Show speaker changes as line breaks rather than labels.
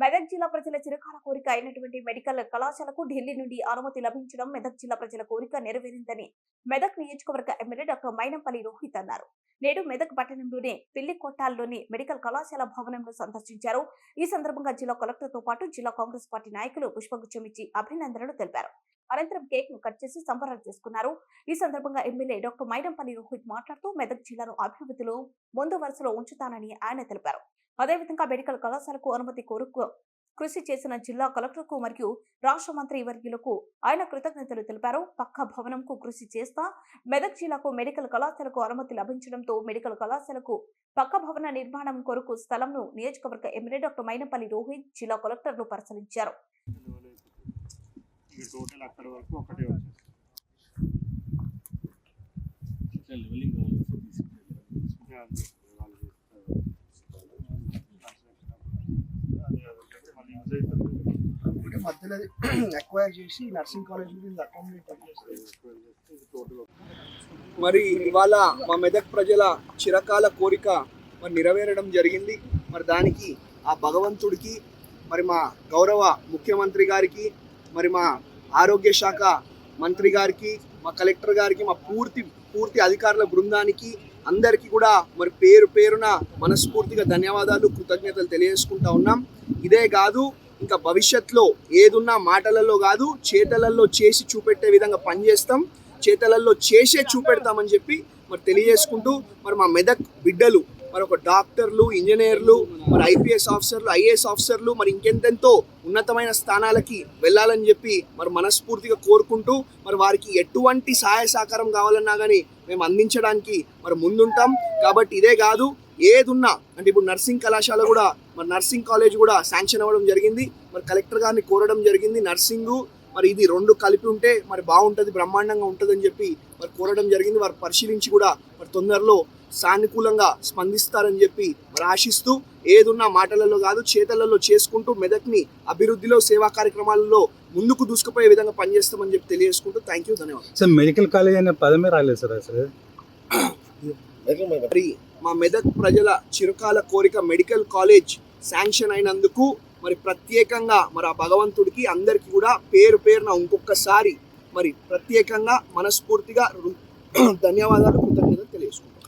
మెదక్ జిల్లా ప్రజల చిరకాల కోరిక అయినటువంటి మెడికల్ కళాశాలకు ఢిల్లీ నుండి అనుమతి లభించడం మెదక్ జిల్లా ప్రజల కోరిక నెరవేరిందని మెదక్ నియోజకవర్గ ఎమ్మెల్యే డాక్టర్ మైనంపల్లి రోహిత్ అన్నారు. నేడు మెదక్ పట్టణంలోని పిల్లికొట్టాల్లోని మెడికల్ కళాశాల భవనంలో సందర్శించారు. ఈ సందర్భంగా జిల్లా కలెక్టర్తో పాటు జిల్లా కాంగ్రెస్ పార్టీ నాయకులు పుష్పగుచ్చం ఇచ్చి అభినందనలు తెలిపారు. అనంతరం కేక్ను కట్ చేసి సంబరాలు చేసుకున్నారు. ఈ సందర్భంగా ఎమ్మెల్యే డాక్టర్ మైనంపల్లి రోహిత్ మాట్లాడుతూ మెదక్ జిల్లాను అభివృద్ధిలో ముందు వరుసలో ఉంచుతానని ఆయన తెలిపారు. అదేవిధంగా మెడికల్ కళాశాలకు అనుమతి కోరుకు కృషి చేసిన జిల్లా కలెక్టర్కు మరియు రాష్ట్ర మంత్రి వర్యులకు ఆయన కృతజ్ఞతలు తెలిపారు. పక్క భవనంకు కృషి చేస్తా మెదక్ జిల్లాకు మెడికల్ కళాశాలకు అనుమతి లభించడంతో మెడికల్ కళాశాలకు పక్క భవన నిర్మాణం కొరకు స్థలంను నియోజకవర్గ ఎమ్మెల్యే డాక్టర్ మైనపల్లి రోహిత్ జిల్లా కలెక్టర్లు పరిశీలించారు.
ఇది
మధ్యలో ఎక్వైర్ చేసి నర్సింగ్ కాలేజ్ అకామిడేట్
మరి ఇవాళ మా మెదక్ ప్రజల చిరకాల కోరిక మరి నెరవేరడం జరిగింది. మరి దానికి ఆ భగవంతుడికి మరి మా గౌరవ ముఖ్యమంత్రి గారికి మరి మా ఆరోగ్య శాఖ మంత్రి గారికి మా కలెక్టర్ గారికి మా పూర్తి పూర్తి అధికారుల బృందానికి అందరికీ కూడా మరి పేరు పేరున మనస్ఫూర్తిగా ధన్యవాదాలు కృతజ్ఞతలు తెలియజేసుకుంటా ఉన్నాం. ఇదే కాదు ఇంకా భవిష్యత్తులో ఏదున్నా మాటలలో కాదు చేతలలో చేసి చూపెట్టే విధంగా పనిచేస్తాం. చేతలలో చేసే చూపెడతామని చెప్పి మరి తెలియజేసుకుంటూ మరి మా మెదక్ బిడ్డలు మరి ఒక డాక్టర్లు ఇంజనీర్లు మరి ఐపీఎస్ ఆఫీసర్లు ఐఏఎస్ ఆఫీసర్లు మరి ఇంకెంతెంతో ఉన్నతమైన స్థానాలకి వెళ్ళాలని చెప్పి మరి మనస్ఫూర్తిగా కోరుకుంటూ మరి వారికి ఎటువంటి సహాయ సహకారం కావాలన్నా కానీ మేము అందించడానికి మరి ముందుంటాం. కాబట్టి ఇదే కాదు ఏదున్నా అంటే ఇప్పుడు నర్సింగ్ కళాశాల కూడా మరి నర్సింగ్ కాలేజ్ కూడా శాంక్షన్ అవ్వడం జరిగింది. మరి కలెక్టర్ గారిని కోరడం జరిగింది. నర్సింగు మరి ఇది రెండు కలిపి ఉంటే మరి బాగుంటుంది బ్రహ్మాండంగా ఉంటుందని చెప్పి మరి కోరడం జరిగింది. వారు పరిశీలించి కూడా మరి తొందరలో సానుకూలంగా స్పందిస్తారని చెప్పి మరి ఆశిస్తూ ఏదున్నా మాటలలో కాదు చేతలలో చేసుకుంటూ మెదక్ని అభివృద్ధిలో సేవా కార్యక్రమాలలో ముందుకు దూసుకుపోయే విధంగా పనిచేస్తామని చెప్పి తెలియజేసుకుంటూ థ్యాంక్ యూ ధన్యవాదాలు.
సార్ మెడికల్ కాలేజ్ అనే పదమే రాలేదు సార్ అసలు.
మరి మా మెదక్ ప్రజల చిరకాల కోరిక మెడికల్ కాలేజ్ శాంక్షన్ అయినందుకు మరి ప్రత్యేకంగా మరి ఆ భగవంతుడికి అందరికీ కూడా పేరు పేరున ఇంకొకసారి మరి ప్రత్యేకంగా మనస్ఫూర్తిగా ధన్యవాదాలు కృతజ్ఞతలు తెలియజేసుకుంటాం